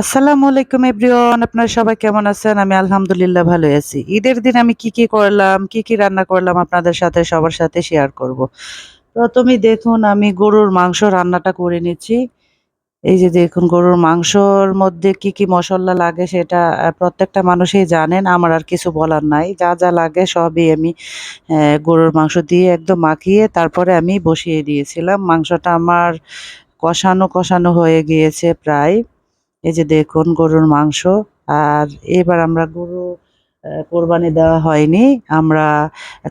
আসসালামু আলাইকুম এভরিওয়ান, আপনারা সবাই কেমন আছেন? আমি আলহামদুলিল্লাহ ভালো আছি। ঈদের দিন আমি কি কি করলাম, কি কি রান্না করলাম আপনাদের সাথে, সবার সাথে শেয়ার করব। প্রথমেই দেখুন, আমি গরুর মাংস রান্নাটা করে নিচ্ছি। এই যে দেখুন, গরুর মাংসর মধ্যে কি কি মশলা লাগে সেটা প্রত্যেকটা মানুষই জানেন, আমার আর কিছু বলার নাই। যা যা লাগে সবই আমি গরুর মাংস দিয়ে একদম মাখিয়ে তারপরে আমি বসিয়ে দিয়েছিলাম। মাংসটা আমার কষানো কষানো হয়ে গিয়েছে প্রায়। এই যে দেখুন গরুর মাংস, আর এবার আমরা গরু কোরবানি দেওয়া হয়নি। আমরা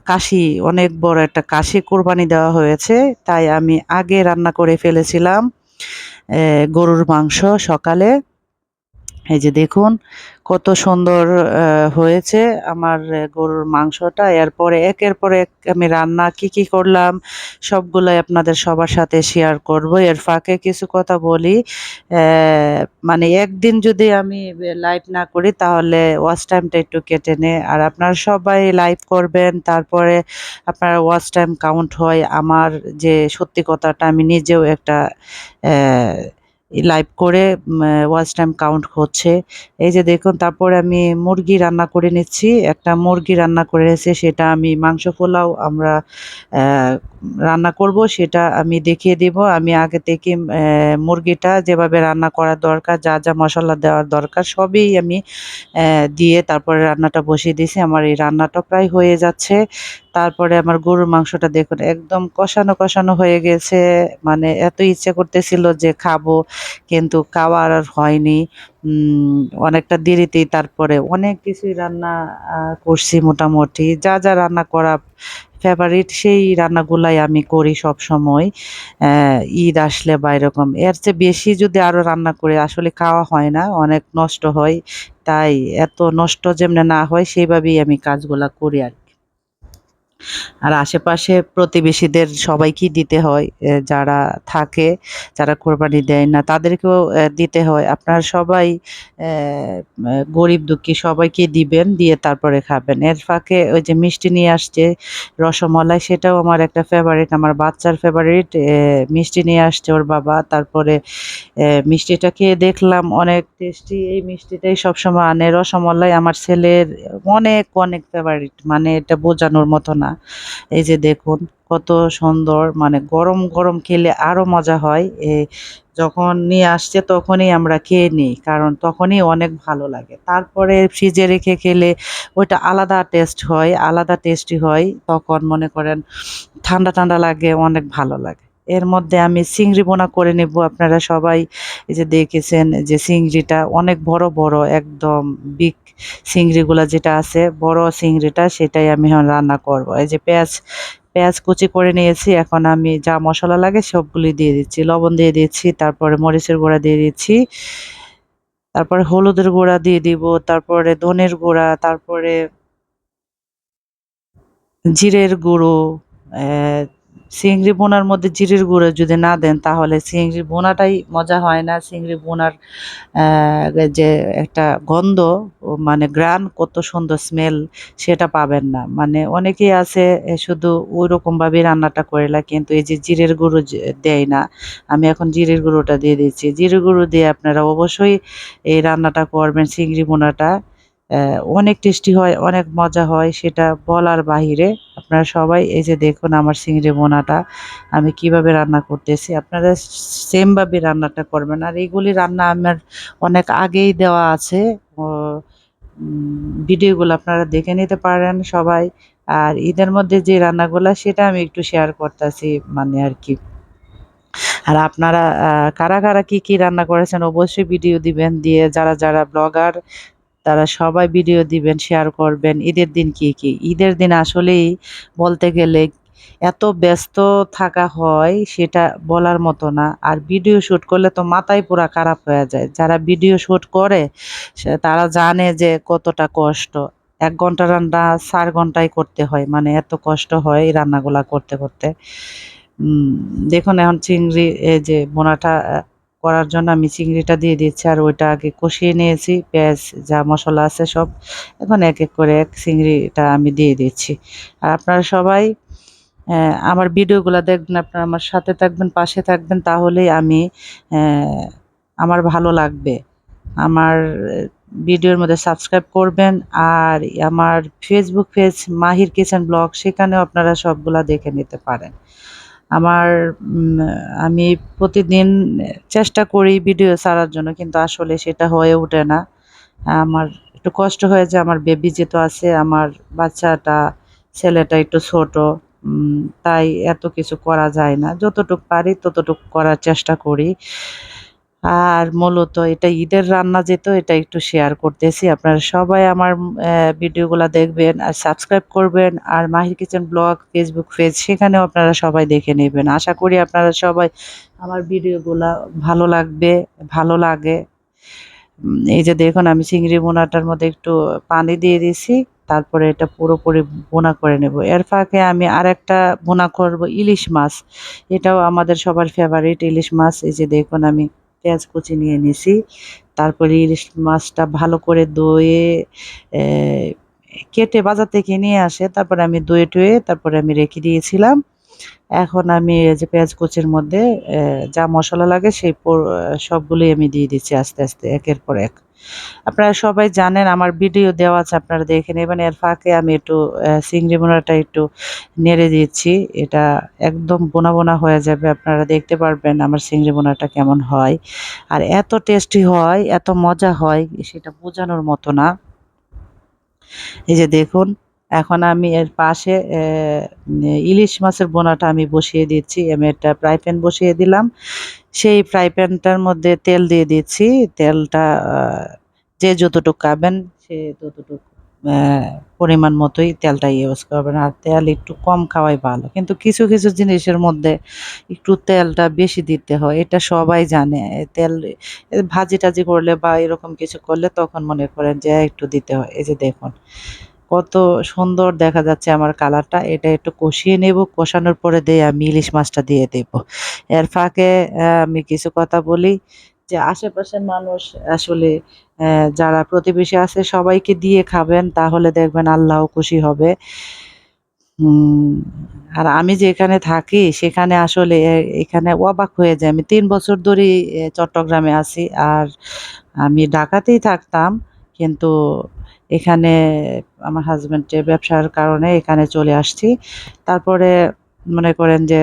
কাশি, অনেক বড় একটা কাশি কোরবানি দেওয়া হয়েছে, তাই আমি আগে রান্না করে ফেলেছিলাম গরুর মাংস সকালে। এই যে দেখুন, কত সুন্দর হয়েছে আমার গরুর মাংসটা। এরপরে, একের পর এক আমি রান্না কি কি করলাম, সবগুলাই আপনাদের সবার সাথে শেয়ার করব। এর ফাঁকে কিছু কথা বলি মানে একদিন যদি আমি লাইভ না করি, তাহলে ওয়াচ টাইমটা একটু কেটে নে আর আপনারা সবাই লাইভ করবেন, তারপরে আপনার ওয়াচ টাইম কাউন্ট হয়। আমার যে সত্যি কথাটা, আমি নিজেও একটা লাইভ করে ওয়াচ টাইম কাউন্ট হচ্ছে। এই যে দেখুন, তারপরে আমি মুরগি রান্না করে নিচ্ছি। একটা মুরগি রান্না করে এসে সেটা আমি মাংস পোলাও আমরা রান্না করব, সেটা আমি দেখিয়ে দেব। আমি আগে থেকে মুরগিটা যেভাবে রান্না করার দরকার, যা যা মশলা দেওয়ার দরকার, সবই আমি দিয়ে তারপরে রান্নাটা বসিয়ে দিয়েছি। আমার এই রান্নাটা প্রায় হয়ে যাচ্ছে। তারপরে আমার গরুর মাংসটা দেখুন, একদম কষানো কষানো হয়ে গেছে। মানে এত ইচ্ছে করতেছিল যে খাব, কিন্তু খাওয়ার আর হয়নি। অনেকটা দেরিতেই তারপরে অনেক কিছুই রান্না করছি মোটামুটি। যা যা রান্না করা ফেভারিট সেই রান্নাগুলাই আমি করি সব সময় ঈদ আসলে বা এরকম। এর চেয়ে বেশি যদি আরও রান্না করি, আসলে খাওয়া হয় না, অনেক নষ্ট হয়। তাই এত নষ্ট যেমনে না হয়, সেইভাবেই আমি কাজগুলা করি আর। আর আশেপাশে প্রতিবেশীদের সবাইকেই দিতে হয় যারা থাকে, যারা কোরবানি দেয় না, তাদেরকেও দিতে হয়। আপনারা সবাই গরিব দুঃখী সবাইকে দিবেন, দিয়ে তারপরে খাবেন। এর ফাঁকে ওই যে মিষ্টি নিয়ে আসছে, রসমালাই, সেটাও আমার একটা ফেভারিট আমার বাচ্চার ফেভারিট মিষ্টি নিয়ে আসছে ওর বাবা, তারপরে মিষ্টিটা খেয়ে দেখলাম, অনেক টেস্টি এই মিষ্টিটাই সবসময় আনে। রসমালাই আমার ছেলের অনেক অনেক ফেভারিট মানে এটা বোঝানোর মতো না। এই যে দেখুন, কত সুন্দর মানে গরম গরম খেলে আরও মজা হয়। এ যখন নিয়ে আসছে তখনই আমরা খেয়ে নিই, কারণ তখনই অনেক ভালো লাগে। তারপরে ফ্রিজে রেখে খেলে ওইটা আলাদা টেস্ট হয়, আলাদা টেস্টি হয়। তখন মনে করেন ঠান্ডা ঠান্ডা লাগে, অনেক ভালো লাগে। এর মধ্যে আমি চিংড়ি বোনা করে নেব, আপনারা সবাই এই যে দেখেছেন যে চিংড়িটা অনেক বড় বড়, একদম বিগ চিংড়িগুলা যেটা আছে, বড় চিংড়িটা সেটাই আমি এখন রান্না করব। এই যে পেঁয়াজ পেঁয়াজ কুচি করে নিয়েছি, এখন আমি যা মশলা লাগে সবগুলি দিয়ে দিচ্ছি। লবণ দিয়ে দিচ্ছি, তারপরে মরিচের গুঁড়া দিয়ে দিচ্ছি, তারপরে হলুদের গুঁড়া দিয়ে দিব, তারপরে ধনের গুঁড়া, তারপরে জিরের গুঁড়ো চিংড়ি বোনার মধ্যে জিরের গুঁড়ো যদি না দেন, তাহলে চিংড়ি বোনাটাই মজা হয় না। চিংড়ি বোনার যে একটা গন্ধ মানে গ্রান কত সুন্দর স্মেল সেটা পাবেন না। মানে অনেকেই আছে শুধু ওই রকম ভাবে রান্নাটা করেলা কিন্তু এই যে জিরের গুঁড়ো দেয় না, আমি এখন জিরের গুঁড়োটা দিয়ে দিচ্ছি। জিরের গুঁড়ো দিয়ে আপনারা অবশ্যই এই রান্নাটা করবেন, চিংড়ি বোনাটা। অনেক টেস্টি হয়, অনেক মজা হয়, সেটা বলার বাহিরে। আপনারা সবাই এই যে দেখুন আমার চিংড়ি বোনাটা আমি কীভাবে রান্না করতেছি। আপনারা সেমভাবে রান্নাটা করবেন। আর এইগুলি রান্না আমার অনেক আগেই দেওয়া আছে। ভিডিওগুলো আপনারা দেখে নিতে পারেন সবাই। আর ঈদের মধ্যে যে রান্নাগুলো, সেটা আমি একটু শেয়ার করতেছি মানে আর কি। আর আপনারা কারা কারা কি কি রান্না করেছেন, অবশ্যই ভিডিও দিবেন, দিয়ে যারা যারা ব্লগার তারা সবাই ভিডিও দিবেন শেয়ার করবেন। ঈদের দিন কি কি? ঈদের দিন আসলেই বলতে গেলে এত ব্যস্ত থাকা হয়, সেটা বলার মতো না। আর ভিডিও শ্যুট করলে তো মাথায় পুরা খারাপ হয়ে যায়। যারা ভিডিও শ্যুট করে তারা জানে যে কতটা কষ্ট। এক ঘণ্টা রান্না চার ঘন্টায় করতে হয় মানে এত কষ্ট হয় এই রান্নাগুলা করতে করতে। দেখুন এখন চিংড়ি, এই যে বোনাটা করার জন্য আমি চিংড়িটা দিয়ে দিচ্ছি আর ওইটা আগে কষিয়ে নিয়েছি, পেঁয়াজ, যা মশলা আছে সব। এখন এক এক করে এক চিংড়িটা আমি দিয়ে দিচ্ছি। আর আপনারা সবাই আমার ভিডিওগুলো দেখবেন, আপনারা আমার সাথে থাকবেন, পাশে থাকবেন, তাহলেই আমি আমার ভালো লাগবে। আমার ভিডিওর মধ্যে সাবস্ক্রাইব করবেন আর আমার ফেসবুক পেজ মাহির কিচেন ব্লগ, সেখানেও আপনারা সবগুলা দেখে নিতে পারেন। আমার আমি প্রতিদিন চেষ্টা করি ভিডিও ছাড়ার জন্য, কিন্তু আসলে সেটা হয়ে ওঠে না। আমার একটু কষ্ট হয়ে যায় আমার বেবি যেহেতু আছে, আমার বাচ্চাটা, ছেলেটা একটু ছোট তাই এত কিছু করা যায় না। যতটুক পারি ততটুক করার চেষ্টা করি। আর মূলত এটা ঈদের রান্না যেত এটা একটু শেয়ার করতেছি। আপনারা সবাই আমার ভিডিওগুলো দেখবেন আর সাবস্ক্রাইব করবেন। আর মাহির কিচেন ব্লগ ফেসবুক পেজ সেখানেও আপনারা সবাই দেখে নেবেন। আশা করি আপনারা সবাই আমার ভিডিওগুলা ভালো লাগবে, ভালো লাগে। এই যে দেখুন, আমি চিংড়ি বোনাটার মধ্যে একটু পানি দিয়ে দিয়েছি তারপরে এটা পুরোপুরি বোনা করে নেব। এর ফাঁকে আমি আর একটা বোনা করব, ইলিশ মাছ। এটাও আমাদের সবার ফেভারিট ইলিশ মাছ। এই যে দেখুন, আমি পেঁয়াজ কুচি নিয়ে নিছি। তারপরে ইলিশ মাছটা ভালো করে দইয়ে কেটে বাজার থেকে নিয়ে আসে। তারপরে আমি ধুয়ে টুয়ে তারপরে আমি রেখে দিয়েছিলাম। এখন আমি যে পেঁয়াজ কুচির মধ্যে যা মশলা লাগে সেই সবগুলোই আমি দিয়ে দিচ্ছি আস্তে আস্তে, একের পর এক। আপনারা সবাই জানেন, আমার ভিডিও দেওয়া আছে, আপনারা দেখে নেবেন। এর ফাঁকে আমি একটু চিংড়ি বোনাটা একটু নেড়ে দিচ্ছি। এটা একদম বোনা বোনা হয়ে যাবে, আপনারা দেখতে পারবেন আমার চিংড়ি বোনাটা কেমন হয়। আর এত টেস্টি হয়, এত মজা হয়, সেটা বোঝানোর মতো না। এই যে দেখুন, এখন আমি এর পাশে ইলিশ মাছের বোনাটা আমি বসিয়ে দিচ্ছি। আমি একটা ফ্রাই প্যান বসিয়ে দিলাম। সেই ফ্রাই প্যানটার মধ্যে তেল দিয়ে দিচ্ছি তেলটা যে যতটুকু খাবেন, সে ততটুকু পরিমাণ মতোই তেলটা ইউজ করবেন। আর তেল একটু কম খাওয়াই ভালো। কিন্তু কিছু কিছু জিনিসের মধ্যে একটু তেলটা বেশি দিতে হয়। এটা সবাই জানে। তেল ভাজি টাজি করলে বা এরকম কিছু করলে তখন মনে করেন যে একটু দিতে হয়। এই যে দেখুন কত সুন্দর দেখা যাচ্ছে আমার কালারটা। এটা একটু কষিয়ে নেব, কষানোর পরে দিয়ে আমি ইলিশ মাছটা দিয়ে দেব। এর ফাঁকে আমি কিছু কথা বলি যে আশেপাশের মানুষ আসলে যারা প্রতিবেশী আছে সবাইকে দিয়ে খাবেন, তাহলে দেখবেন আল্লাহ খুশি হবে। আর আমি যেখানে থাকি, সেখানে আসলে এখানে অবাক হয়ে যায়। আমি তিন বছর ধরে চট্টগ্রামে আছি। আর আমি ঢাকাতেই থাকতাম, কিন্তু এখানে আমার হাজবেন্ডের ব্যবসার কারণে এখানে চলে আসছি। তারপরে মনে করেন যে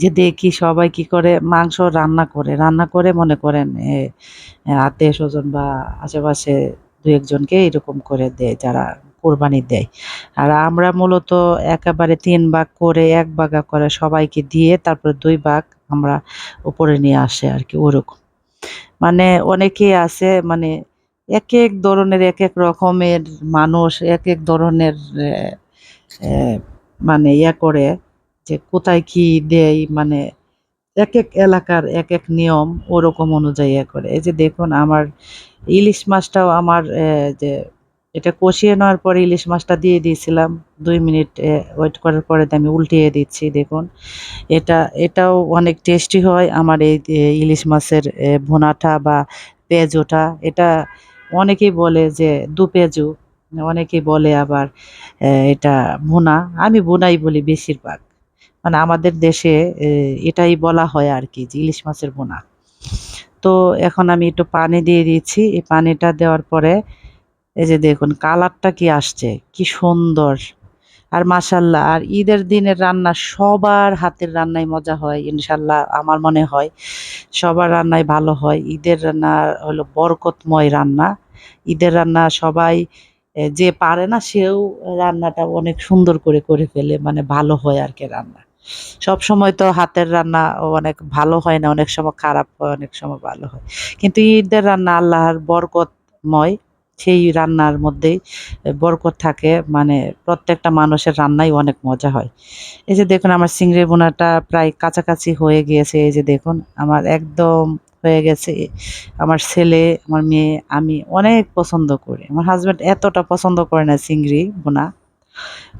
যে দেখি সবাই কি করে মাংস রান্না করে রান্না করে মনে করেন আত্মীয় স্বজন বা আশেপাশে দু একজনকে এরকম করে দেয়, যারা কোরবানি দেয়। আর আমরা মূলত একেবারে তিন ভাগ করে, এক ভাগা করে সবাইকে দিয়ে তারপরে দুই ভাগ আমরা উপরে নিয়ে আসে আর কি, ওরকম। মানে অনেকেই আছে মানে এক এক ধরনের এক এক রকমের মানুষ এক এক ধরনের মানে ইয়া করে যে কোথায় কি দেয় মানে এক এক এলাকার এক এক নিয়ম ওরকম অনুযায়ী ইয়ে করে। এই যে দেখুন আমার ইলিশ মাছটাও আমার যে এটা কষিয়ে নেওয়ার পরে ইলিশ মাছটা দিয়ে দিয়েছিলাম, দুই মিনিট ওয়েট করার পরে আমি উল্টিয়ে দিচ্ছি, দেখুন। এটা, এটাও অনেক টেস্টি হয়, আমার এই ইলিশ মাছের ভুনাটা বা পেঁয়াজোটা, এটা অনেকেই বলে যে দু পেঁয়াজু অনেকেই বলে আবার এটা ভুনা। আমি ভুনাই বলি বেশিরভাগ। মানে আমাদের দেশে এটাই বলা হয় আর কি, যে ইলিশ মাছের বোনা তো এখন আমি একটু পানি দিয়ে দিচ্ছি এই পানিটা দেওয়ার পরে, এই যে দেখুন, কালারটা কি আসছে, কি সুন্দর। আর মাশাল্লাহ, আর ঈদের দিনের রান্না সবার হাতের রান্নায় মজা হয়, ইনশাল্লাহ আমার মনে হয়। সবার রান্নায় ভালো হয়। ঈদের রান্না হলো বরকতময় রান্না। ঈদের রান্না সবাই যে পারে না সেও রান্নাটা অনেক সুন্দর করে করে ফেলে মানে ভালো হয় আর কি রান্না। সব সময় তো হাতের রান্না অনেক ভালো হয় না, অনেক সময় খারাপ হয়, অনেক সময় ভালো হয়। কিন্তু ঈদের রান্না আল্লাহর বরকতময়, সেই রান্নার মধ্যেই বরকত থাকে মানে প্রত্যেকটা মানুষের রান্নাই অনেক মজা হয়। এই যে দেখুন, আমার চিংড়ি বোনাটা প্রায় কাছাকাছি হয়ে গিয়েছে, এই যে দেখুন, আমার একদম হয়ে গেছে। আমার ছেলে, আমার মেয়ে, আমি অনেক পছন্দ করি। আমার হাজব্যান্ড এতটা পছন্দ করে না চিংড়ি বোনা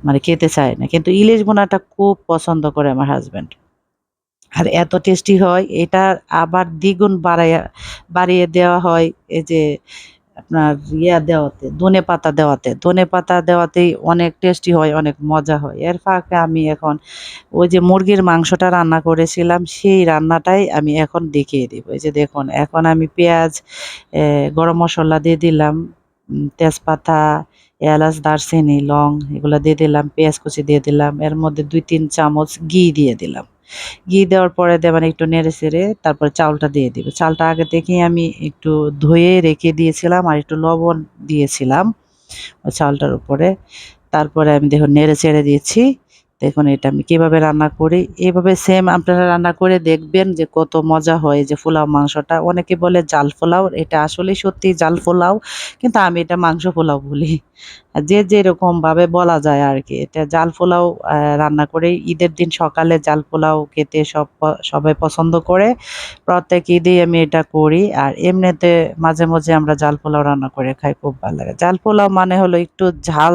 মানে খেতে চায় না। কিন্তু ইলিশ বোনাটা খুব পছন্দ করে আমার হাজব্যান্ড আর এত টেস্টি হয়, এটা আবার দ্বিগুণ বাড়াইয়া, বাড়িয়ে দেওয়া হয়। এই যে আপনার ইয়া দেওয়াতে, ধনে পাতা দেওয়াতে। ধনে পাতা দেওয়াতেই অনেক টেস্টি হয়, অনেক মজা হয়। এর ফাঁকে আমি এখন ওই যে মুরগির মাংসটা রান্না করেছিলাম, সেই রান্নাটাই আমি এখন দেখিয়ে দিব। এই যে দেখুন, এখন আমি পেঁয়াজ গরম মশলা দিয়ে দিলাম তেজপাতা, এলাচ, দারচিনি, লং, এগুলো দিয়ে দিলাম, পেঁয়াজ কুচি দিয়ে দিলাম। এর মধ্যে দুই, তিন চামচ ঘি দিয়ে দিলাম। ঘি দেওয়ার পরে দেবেন একটু নেড়ে চেড়ে তারপরে চাউলটা দিয়ে দিবে। চালটা আগে থেকেই আমি একটু ধুয়ে রেখে দিয়েছিলাম আর একটু লবণ দিয়েছিলাম চালটার উপরে। তারপরে আমি দেখুন নেড়ে চেড়ে দিয়েছি। দেখুন এটা আমি কীভাবে রান্না করি। এভাবে সেম আপনারা রান্না করে দেখবেন যে কত মজা হয় যে পোলাও মাংসটা। অনেকে বলে জাল পোলাও, এটা আসলে সত্যি জাল পোলাও, কিন্তু আমি এটা মাংস পোলাও বলি। যে যেরকম ভাবে বলা যায় আর কি এটা জাল পোলাও রান্না করে ঈদের দিন সকালে জাল পোলাও খেতে সব সবাই পছন্দ করে। প্রত্যেক ঈদেই আমি এটা করি আর এমনিতে মাঝে মাঝে আমরা জাল পোলাও রান্না করে খাই, খুব ভালো লাগে। জাল পোলাও মানে হলো একটু ঝাল,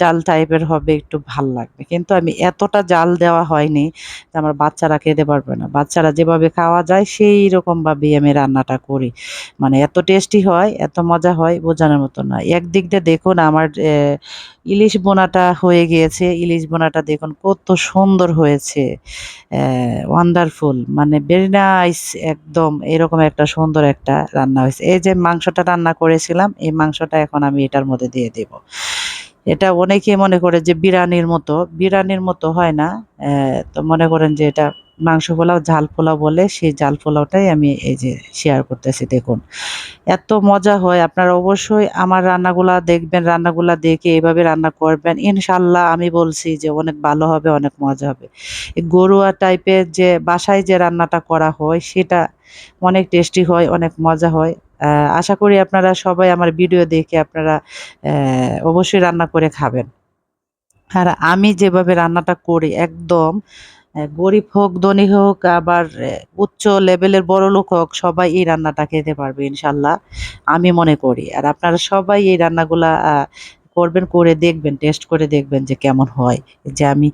জাল টাইপের হবে, একটু ভালো লাগবে। কিন্তু আমি এতটা জাল দেওয়া হয়নি যে আমার বাচ্চারা খেতে পারবে না। বাচ্চারা যেভাবে খাওয়া যায় সেই রকমভাবেই আমি রান্নাটা করি। মানে এত টেস্টি হয়, এত মজা হয়, বোঝানোর মতো না একদিক দিয়ে দেখুন, আমার ইলিশ বোনাটা হয়ে গিয়েছে। ইলিশ বোনাটা দেখুন কত সুন্দর হয়েছে। ওয়ান্ডারফুল মানে ভেরি নাইস একদম এরকম একটা সুন্দর একটা রান্না হয়েছে। এই যে মাংসটা রান্না করেছিলাম, এই মাংসটা এখন আমি এটার মধ্যে দিয়ে দেব। এটা অনেকেই মনে করে যে বিরিয়ানির মতো বিরিয়ানির মতো হয় না। তো মনে করেন যে এটা মাংস পোলাও, ঝাল পোলাও বলে সেই ঝাল পোলাওটাই আমি এই যে শেয়ার করতেছি, দেখুন। এত মজা হয়, আপনারা অবশ্যই আমার রান্নাগুলা দেখবেন, রান্নাগুলা দেখে এভাবে রান্না করবেন। ইনশাল্লাহ আমি বলছি যে অনেক ভালো হবে, অনেক মজা হবে। গরুয়া টাইপের যে বাসায় যে রান্নাটা করা হয়, সেটা অনেক টেস্টি হয়, অনেক মজা হয়। আশা করি আপনারা সবাই আমার ভিডিও দেখে আপনারা অবশ্যই রান্না করে খাবেন। আর আমি যেভাবে রান্নাটা করি, একদম গরিব হোক, ধনী হোক, আবার উচ্চ লেভেলের বড় লোক হোক, সবাই এই রান্নাটা খেতে পারবে, ইনশাল্লাহ, আমি মনে করি। আর আপনারা সবাই এই রান্নাগুলা করবেন, করে দেখবেন টেস্ট করে দেখবেন যে কেমন হয়। যে আমি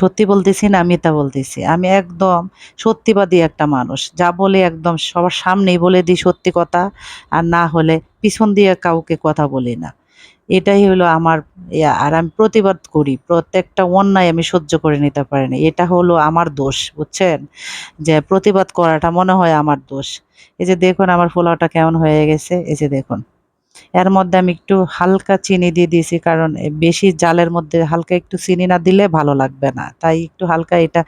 সত্যি বলতেছি না, আমি তা বলতেছি। আমি একদম সত্যিবাদী একটা মানুষ। যা বলে একদম সবার সামনেই বলে দিই সত্যি কথা, আর না হলে পিছন দিয়ে কাউকে কথা বলি না। এটাই হলো আমার আর আমি প্রতিবাদ করি, প্রত্যেকটা অন্যায় আমি সহ্য করে নিতে পারি না। এটা হলো আমার দোষ, বুঝছেন? যে প্রতিবাদ করাটা মনে হয় আমার দোষ। এই যে দেখুন আমার পোলাওটা কেমন হয়ে গেছে, এই যে দেখুন। এর মধ্যে আমি একটু হালকা চিনি দিয়ে দিয়েছি, কারণ বেশি জালের মধ্যে হালকা একটু চিনি না দিলে ভালো লাগবে না। তাই একটু হালকা এটা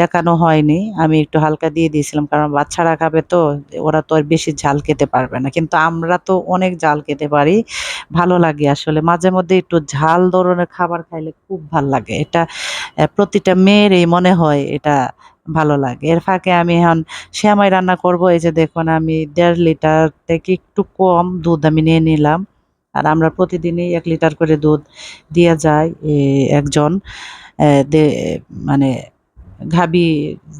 দেখানো হয়নি। আমি একটু হালকা দিয়ে দিয়েছিলাম, কারণ বাচ্চারা খাবে তো, ওরা তো আর বেশি ঝাল খেতে পারবে না। কিন্তু আমরা তো অনেক ঝাল খেতে পারি, ভালো লাগে আসলে। মাঝে মধ্যে একটু ঝাল ধরনের খাবার খাইলে খুব ভালো লাগে। এটা প্রতিটা মেয়েরই মনে হয় এটা ভালো লাগে। এর ফাঁকে আমি এখন শ্যামাই রান্না করব। এই যে দেখুন, আমি দেড় লিটার থেকে একটু কম দুধ আমি নিয়ে নিলাম। আর আমরা প্রতিদিনই এক লিটার করে দুধ দিয়ে যায় একজন মানে গাভী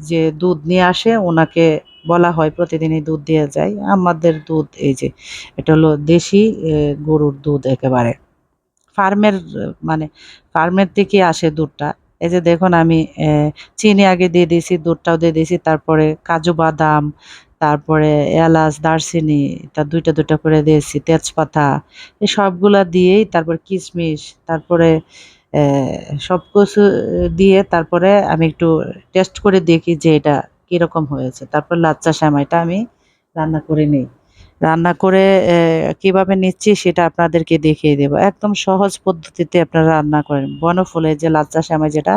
যে দুধ নিয়ে আসে, ওনাকে বলা হয় প্রতিদিনই দুধ দিয়ে যায় আমাদের দুধ, এই যে, এটা হলো দেশি গরুর দুধ একেবারে। ফার্মের মানে ফার্মের থেকে আসে দুধটা। এই যে দেখুন আমি চিনি আগে দিয়ে দিয়েছি, দুধটাও দিয়ে দিয়েছি, তারপরে কাজু বাদাম, তারপরে এলাচ, দারচিনি, তা দুইটা দুইটা করে দিয়েছি, তেজপাতা এই সবগুলা দিয়েই তারপর কিশমিশ, তারপরে সব কিছু দিয়ে তারপরে আমি একটু টেস্ট করে দেখি যে এটা কীরকম হয়েছে। তারপর লাচ্চা সেমাইটা আমি রান্না করে নিই। রান্না করে কীভাবে নিচ্ছি সেটা আপনাদেরকে দেখিয়ে দেবো। একদম সহজ পদ্ধতিতে আপনারা রান্না করেন। বনফুলের যে লাচ্চা শ্যামা যেটা,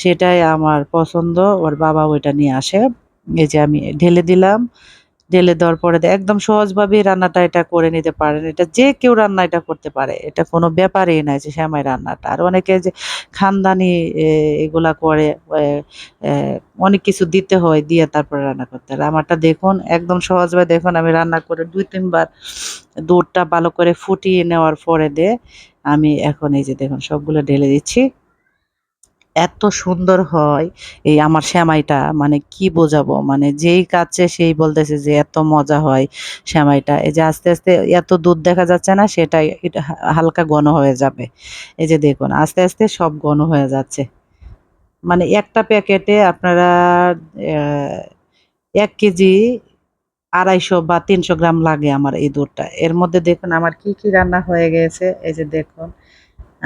সেটাই আমার পছন্দ। ওর বাবা ওইটা নিয়ে আসে। এই যে আমি ঢেলে দিলাম। ঢেলে দেওয়ার পরে একদম সহজভাবেই রান্নাটা এটা করে নিতে পারেন। এটা যে কেউ রান্না এটা করতে পারে। এটা কোনো ব্যাপারই নয় যে সেমাই রান্নাটা। আর অনেকে যে খানদানি এগুলা করে অনেক কিছু দিতে হয়, দিয়ে তারপরে রান্না করতে আর আমারটা দেখুন, একদম সহজভাবে দেখুন, আমি রান্না করে দুই, তিনবার দুধটা ভালো করে ফুটিয়ে নেওয়ার পরে দে, আমি এখন এই যে দেখুন, সবগুলো ঢেলে দিচ্ছি। এত সুন্দর হয় এই আমার শ্যামাইটা মানে কি বোঝাবো? মানে যেই কাছে সেই বলতেছে যে এত মজা হয় শ্যামাইটা। এই যে আস্তে আস্তে এত দুধ দেখা যাচ্ছে না, সেটাই এটা হালকা ঘন হয়ে যাবে। এই যে দেখুন, আস্তে আস্তে সব ঘন হয়ে যাচ্ছে। মানে একটা প্যাকেটে আপনারা এক কেজি আড়াইশো বা তিনশো গ্রাম লাগে আমার এই দুধটা। এর মধ্যে দেখুন আমার কি কি রান্না হয়ে গেছে। এই যে দেখুন,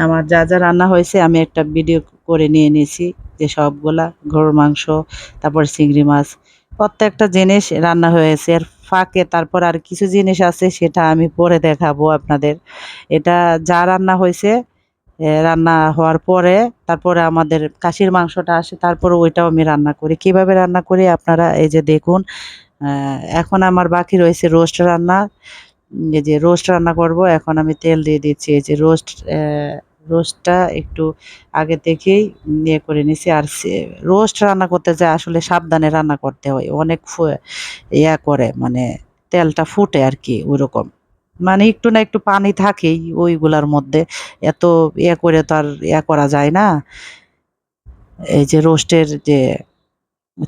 আমার যা যা রান্না হয়েছে আমি একটা ভিডিও করে নিয়ে নিয়েছি যে সবগুলা গরুর মাংস, তারপর চিংড়ি মাছ। প্রত্যেকটা জিনিস রান্না হয়েছে। আর ফাঁকে তারপর আর কিছু জিনিস আছে সেটা আমি পরে দেখাবো আপনাদের। এটা যা রান্না হয়েছে রান্না হওয়ার পরে তারপরে আমাদের কাশির মাংসটা আসে, তারপরে ওইটাও আমি রান্না করি। কীভাবে রান্না করি আপনারা এই যে দেখুন এখন আমার বাকি রয়েছে রোস্ট রান্না। এই যে রোস্ট রান্না করব, এখন আমি তেল দিয়ে দিচ্ছি। এই যে রোস্ট রোস্টটা একটু আগে থেকেই ইয়ে করে নিছি। আর রোস্ট রান্না করতে যায় আসলে সাবধানে রান্না করতে হয়। অনেক ইয়া করে মানে তেলটা ফুটে আর কি ওইরকম। মানে একটু না একটু পানি থাকেই ওইগুলার মধ্যে। এত ইয়ে করে তো আর ইয়া করা যায় না। এই যে রোস্টের যে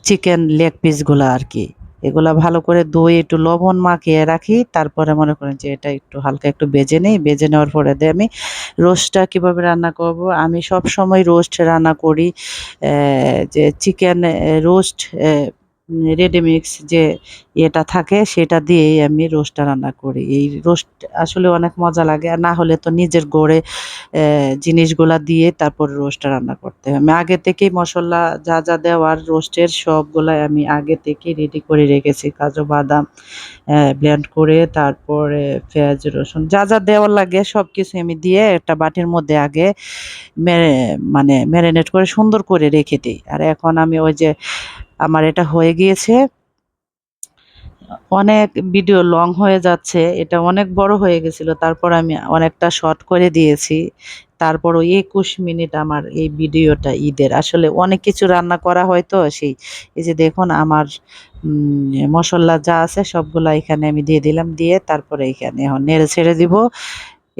চিকেন লেগ পিসগুলো আর কি। এগুলা ভালো করে দই একটু লবণ মাখিয়ে রাখি, তারপরে মনে করেন যে এটা একটু হালকা একটু বেজে নিই, বেজে নেওয়ার পরে দিয়ে আমি রোস্টটা কীভাবে রান্না করব? আমি সব সময় রোস্ট রান্না করি যে চিকেন রোস্ট রেডিমিক্স যে ইয়েটা থাকে, সেটা দিয়েই আমি রোস্টটা রান্না করি। এই রোস্ট আসলে অনেক মজা লাগে, আর না হলে তো নিজের গড়ে জিনিসগুলা দিয়ে তারপর রোস্টটা রান্না করতে হয়। আমি আগে থেকেই মশলা যা যা দেওয়ার রোস্টের সবগুলাই আমি আগে থেকেই রেডি করে রেখেছি। কাজু, বাদাম ব্লেন্ড করে তারপরে পেঁয়াজ, রসুন, যা যা দেওয়ার লাগে সব কিছু আমি দিয়ে একটা বাটির মধ্যে আগে মানে ম্যারিনেট করে সুন্দর করে রেখে দিই। আর এখন আমি ওই যে, আমার এটা হয়ে গিয়েছে অনেক ভিডিও লং হয়ে যাচ্ছে, এটা অনেক বড় হয়ে গেছিল, তারপর আমি অনেকটা শর্ট করে দিয়েছি, তারপর ওই একুশ মিনিট আমার এই ভিডিওটা ঈদের, আসলে অনেক কিছু রান্না করা হয় তো, সেই এই যে দেখুন আমার মশলা যা আছে সবগুলা এখানে আমি দিয়ে দিলাম, দিয়ে তারপরে এখানে এখন নেড়ে ছেড়ে দিব,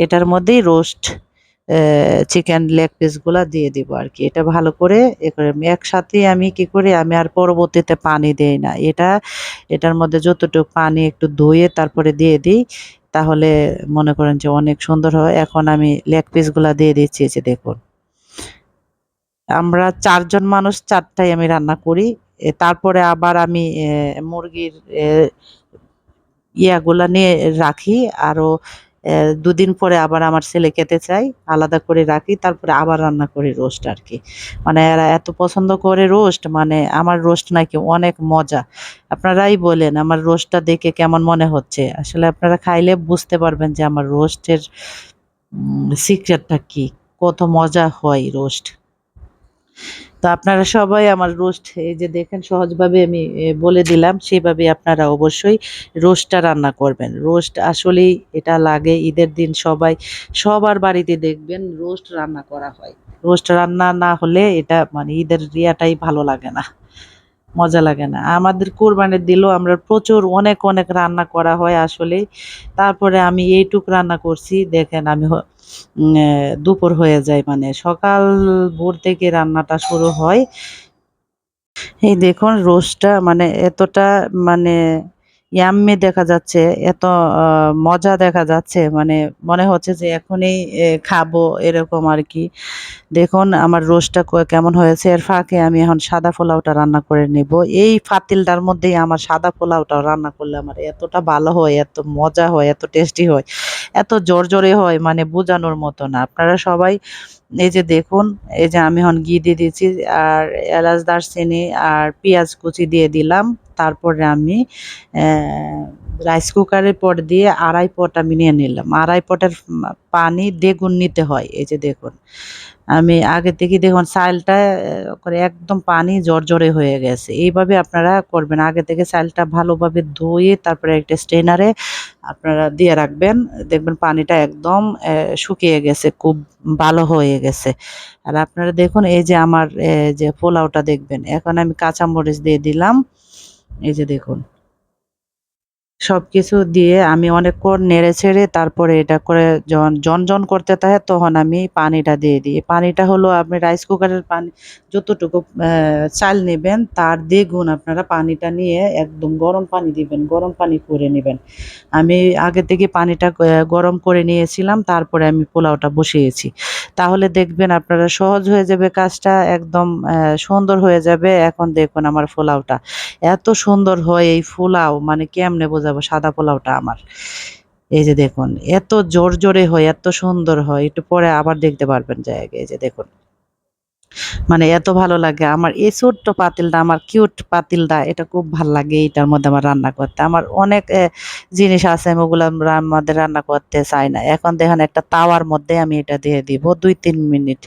এটার মধ্যেই রোস্ট চিকেন লেগ পিসগুলা দিয়ে দিব আর কি এটা ভালো করে এ করে আমি আমি কি করি আমি আর পরবর্তীতে পানি দেই না। এটা এটার মধ্যে যতটুকু পানি একটু ধুয়ে তারপরে দিয়ে দিই তাহলে মনে করেন যে অনেক সুন্দর হয়। এখন আমি লেগ পিসগুলা দিয়ে দিচ্ছি যে দেখুন। আমরা চারজন মানুষ চারটাই আমি রান্না করি। তারপরে আবার আমি মুরগির ইয়াগুলা নিয়ে রাখি। আরও এ, দুদিন পরে আবার আমার ছেলে খেতে চাই, আলাদা করে রাখি, তারপরে আবার রান্না করি রোস্ট আর কি। মানে এরা এত পছন্দ করে রোস্ট মানে আমার রোস্ট নাকি অনেক মজা। আপনারাই বলেন আমার রোস্টটা দেখে কেমন মনে হচ্ছে? আসলে আপনারা খাইলে বুঝতে পারবেন যে আমার রোস্টের সিক্রেটটা কি, কত মজা হয় রোস্ট। তো আপনারা সবাই আমার রোস্ট, এই যে দেখেন সহজভাবে আমি বলে দিলাম, সেভাবে আপনারা অবশ্যই রোস্টটা রান্না করবেন। রোস্ট আসলেই এটা লাগে ঈদের দিন সবাই, সবার বাড়িতে দেখবেন রোস্ট রান্না করা হয়। রোস্ট রান্না না হলে এটা মানে ঈদের রিয়াটাই ভালো লাগে না। মজা লাগে না। আমাদের কোরবানির দিলেও আমরা প্রচুর অনেক অনেক রান্না করা হয় আসলে। তারপরে আমি এইটুক রান্না করছি। দেখেন আমি দুপুর হয়ে যায় মানে সকাল ভোর থেকে রান্নাটা শুরু হয়। এই দেখুন রোজটা মানে এতটা মানে ইয়াম্মি দেখা যাচ্ছে, এত মজা দেখা যাচ্ছে। মানে মনে হচ্ছে যে এখনই খাব এরকম আর কি। দেখুন আমার রোস্টটা কেমন হয়েছে। এর ফাঁকে আমি এখন সাদা পোলাওটা রান্না করে নেব। এই ফাতিলটার মধ্যেই আমার সাদা পোলাওটা রান্না করলে আমার এতটা ভালো হয়, এত মজা হয়, এত টেস্টি হয়, এত জোরজোরে হয় মানে বোঝানোর মতো না। আপনারা সবাই এই যে দেখুন, এই যে আমি এখন ঘি দিয়ে দিয়েছি, আর এলাচ দারচিনি আর পেঁয়াজ কুচি দিয়ে দিলাম। তারপরে আমি রাইস কুকারের পট দিয়ে আড়াই পট আমি নিয়ে নিলাম। আড়াই পটের পানি দ্বিগুণ নিতে হয়, এই যে দেখুন। আমি আগে থেকে দেখুন, চালটা করে একদম পানি জর্জরে হয়ে গেছে। এইভাবে আপনারা করবেন। আগে থেকে চালটা ভালোভাবে ধুয়ে তারপরে একটা স্ট্রেনারে আপনারা দিয়ে রাখবেন। দেখবেন পানিটা একদম শুকিয়ে গেছে, খুব ভালো হয়ে গেছে। আর আপনারা দেখুন, এই যে আমার যে পোলাওটা দেখবেন। এখন আমি কাঁচামরিচ দিয়ে দিলাম। এই যে দেখুন। সবকিছু দিয়ে আমি অনেকক্ষণ নেড়ে ছেড়ে তারপরে এটা করে যখন জন করতে থাকে তখন আমি পানিটা দিয়ে দিই। পানিটা হলো আপনি রাইস কুকারের পানি যতটুকু চাল নেবেন তার দ্বিগুণ আপনারা পানিটা নিয়ে একদম গরম পানি দিবেন, গরম পানি করে নেবেন। আমি আগে থেকে পানিটা গরম করে নিয়েছিলাম, তারপরে আমি পোলাওটা বসিয়েছি। তাহলে দেখবেন আপনারা সহজ হয়ে যাবে কাজটা, একদম সুন্দর হয়ে যাবে। এখন দেখুন আমার পোলাওটা, এত সুন্দর হয় এই পোলাও মানে কেমনে বোঝাবো সাদা পোলাওটা আমার। এই যে দেখুন, এত জোর জোরে হয়, এত সুন্দর হয়, একটু পরে আবার দেখতে পারবেন জায়গা এই যে দেখুন। মানে এত ভালো লাগে, আমার এই ছোট্ট পাতিলটা, আমার কিউট পাতিলটা, এটা খুব ভালো লাগে এটার মধ্যে আমার রান্না করতে। আমার অনেক জিনিস আছে, আমি ওগুলো মধ্যে রান্না করতে চাই না। এখন দেখেন একটা তাওয়ার মধ্যে আমি এটা দিয়ে দিব দুই তিন মিনিট।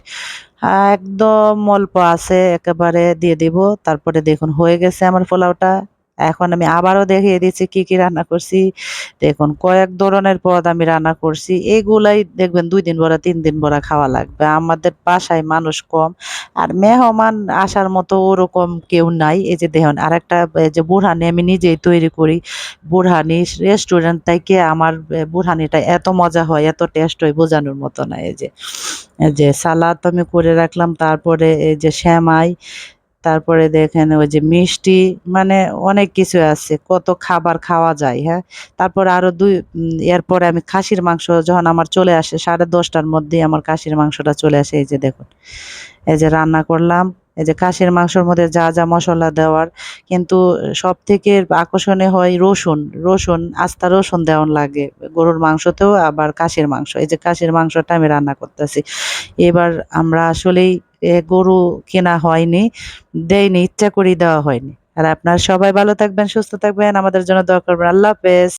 একদম অল্প আছে, একেবারে দিয়ে দিব। তারপরে দেখুন, হয়ে গেছে আমার পোলাওটা। এখন আমি আবারও দেখিয়ে দিচ্ছি কি কি রান্না করছি। দেখুন কয়েক ধরনের পদ আমি রান্না করছি। এগুলাই দেখবেন দুই দিন ভরা তিন দিন ভরা খাওয়া লাগবে। আমাদের বাসায় মানুষ কম আর মেহমান আসার মতো ওরকম কেউ নাই। এই যে দেখুন আর একটা যে বুরহানি আমি নিজেই তৈরি করি। বুরহানি রেস্টুরেন্ট থেকে আমার আহ, বুরহানিটা এত মজা হয় এত টেস্ট হয় বোঝানোর মতো না। এই যে যে সালাদ আমি করে রাখলাম তারপরে এই যে শ্যামাই তারপরে দেখেন ওই যে মিষ্টি মানে অনেক কিছু আছে, কত খাবার খাওয়া যায় হ্যাঁ? তারপর আরও দুই এরপরে আমি খাসির মাংস যখন আমার চলে আসে, সাড়ে দশটার মধ্যেই আমার খাসির মাংসটা চলে আসে, এই যে দেখুন, এই যে রান্না করলাম এই যে খাসির মাংসের মধ্যে যা যা মশলা দেওয়ার, কিন্তু সব থেকে আকর্ষণীয় হয় রসুন। রসুন, আস্তা রসুন দেওয়ান লাগে। গরুর মাংসতেও আবার কাশের মাংস। এই যে খাসির মাংসটা আমি রান্না করতেছি। এবার আমরা আসলেই গরু কেনা হয়নি, দেয়নি, ইচ্ছা করেই দেওয়া হয়নি। আর আপনার সবাই ভালো থাকবেন, সুস্থ থাকবেন। আমাদের জন্য দোয়া করবেন। আল্লাহ হাফেজ।